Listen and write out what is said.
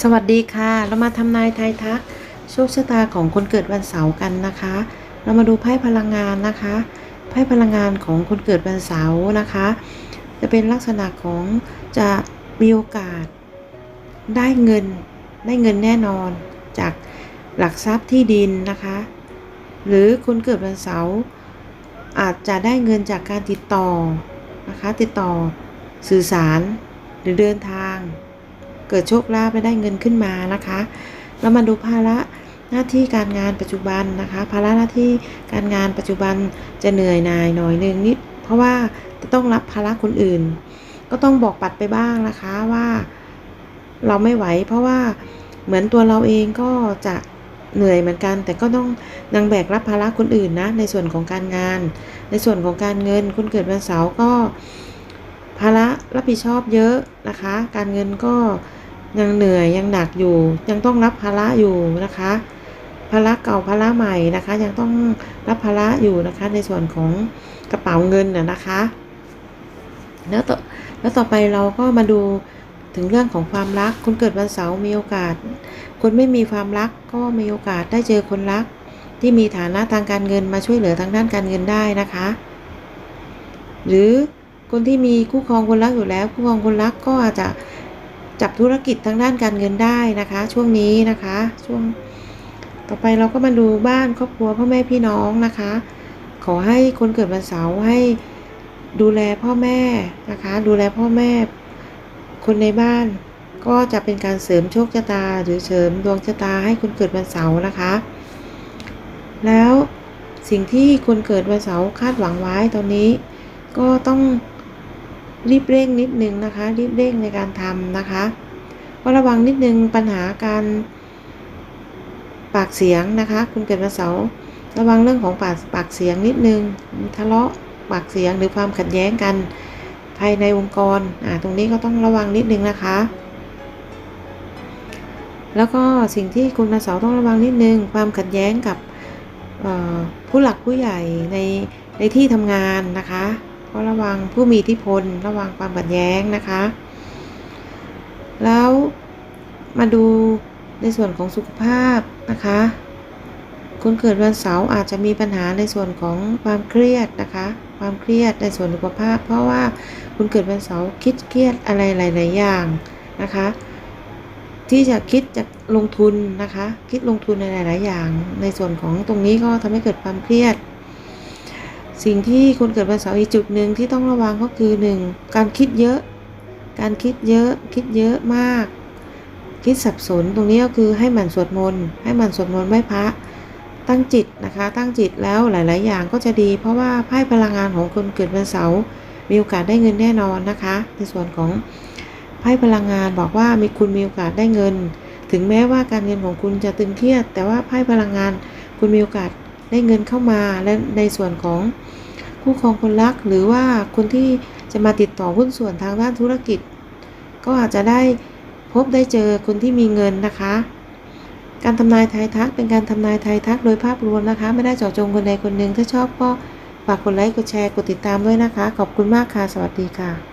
สวัสดีค่ะ เรามาทำนายไทยทัก โชคชะตาของคนเกิดวันเสาร์กันนะคะ เรามาดูไพ่พลังงานนะคะ ไพ่พลังงานของคนเกิดวันเสาร์นะคะ จะเป็นลักษณะของจะมีโอกาส ได้เงินได้เงินแน่นอนจากหลักทรัพย์ที่ดินนะคะ หรือคนเกิดวันเสาร์อาจจะได้เงินจากการติดต่อนะคะ ติดต่อสื่อสารหรือเดินทาง เกิดโชคลาภและได้เงินขึ้นมานะคะเรามาดูภาระหน้าที่การงานปัจจุบันนะคะ ภาระหน้าที่การงานปัจจุบันจะเหนื่อยหน่ายหน่อยนึงนิด เพราะว่าจะต้องรับภาระคนอื่น ก็ต้องบอกปัดไปบ้างนะคะว่าเราไม่ไหว เพราะว่าเหมือนตัวเราเองก็จะเหนื่อยเหมือนกัน แต่ก็ต้องยังแบกรับภาระคนอื่นนะ ในส่วนของการงาน ในส่วนของการเงินคนเกิดวันเสาร์ก็ ภาระรับผิดชอบเยอะนะคะ การเงินก็ ยังเหนื่อยยังหนักอยู่ ยังต้องรับภาระอยู่นะคะภาระเก่าภาระใหม่นะคะ ยังต้องรับภาระอยู่นะคะ ในส่วนของกระเป๋าเงินน่ะนะคะ แล้วต่อแล้วต่อไปเราก็มาดูถึงเรื่องของความรักคนเกิดวันเสาร์มีโอกาส คนไม่มีความรักก็มีโอกาสได้เจอคนรัก ที่มีฐานะทางการเงินมาช่วยเหลือทางด้านการเงินได้นะคะ หรือคนที่มีคู่ครองคนรักอยู่แล้ว คู่ครองคนรักก็อาจจะ จับธุรกิจทางด้านการเงินได้นะคะ ช่วงนี้นะคะ ช่วงต่อไปเราก็มาดูบ้านครอบครัวพ่อแม่พี่น้องนะคะ ขอให้คนเกิดวันเสาร์ให้ดูแลพ่อแม่นะคะ ดูแลพ่อแม่คนในบ้านก็จะเป็นการเสริมโชคชะตา หรือเสริมดวงชะตาให้คนเกิดวันเสาร์นะคะ แล้วสิ่งที่คนเกิดวันเสาร์คาดหวังไว้ตอนนี้ ก็ต้อง รีบเร่งนิดนึงนะคะ รีบเร่งในการทำนะคะก็ระวังนิดนึงปัญหาการปากเสียงนะคะ คุณเกิดวันเสาร์ระวังเรื่องของปากปากเสียงนิดนึงทะเลาะปากเสียงหรือความขัดแย้งกัน ภายในองค์กรอ่าตรงนี้ก็ต้องระวังนิดนึงนะคะ แล้วก็สิ่งที่คุณวันเสาร์ต้องระวังนิดนึง ความขัดแย้งกับผู้หลักผู้ใหญ่ในในที่ทำงานนะคะ ก็ระวังผู้มีอิทธิพล ระวังความขัดแย้งนะคะ แล้วมาดูในส่วนของสุขภาพนะคะ คนเกิดวันเสาร์อาจจะมีปัญหาในส่วนของความเครียดนะคะ ความเครียดในส่วนสุขภาพ เพราะว่าคุณเกิดวันเสาร์คิดเครียดอะไรหลาย ๆ อย่างนะคะ ที่จะคิดจะลงทุนนะคะ คิดลงทุนในหลาย ๆ อย่าง ในส่วนของตรงนี้ก็ทำให้เกิดความเครียด สิ่งที่คนเกิดวันเสาร์อีกจุดหนึ่งที่ต้องระวังก็คือหนึ่งการคิดเยอะ การคิดเยอะ คิดเยอะมาก คิดสับสนตรงนี้ก็คือให้หมั่นสวดมนต์ให้หมั่นสวดมนต์ไหว้พระตั้งจิตนะคะ ตั้งจิตแล้วหลาย ๆ อย่างก็จะดี เพราะว่าไพ่พลังงานของคนเกิดวันเสาร์มีโอกาสได้เงินแน่นอนนะคะ ในส่วนของไพ่พลังงานบอกว่ามีคุณมีโอกาสได้เงิน ถึงแม้ว่าการเงินของคุณจะตึงเครียด แต่ว่าไพ่พลังงานคุณมีโอกาส ได้เงินเข้ามาและในส่วนของคู่ครองคนรัก หรือว่าคนที่จะมาติดต่อหุ้นส่วนทางด้านธุรกิจ ก็อาจจะได้พบได้เจอคนที่มีเงินนะคะ การทำนายทายทักเป็นการทำนายทายทักโดยภาพรวมนะคะ ไม่ได้เจาะจงคนใดคนหนึ่งถ้าชอบก็ฝากกดไลค์กดแชร์กดติดตามด้วยนะคะ ขอบคุณมากค่ะ สวัสดีค่ะ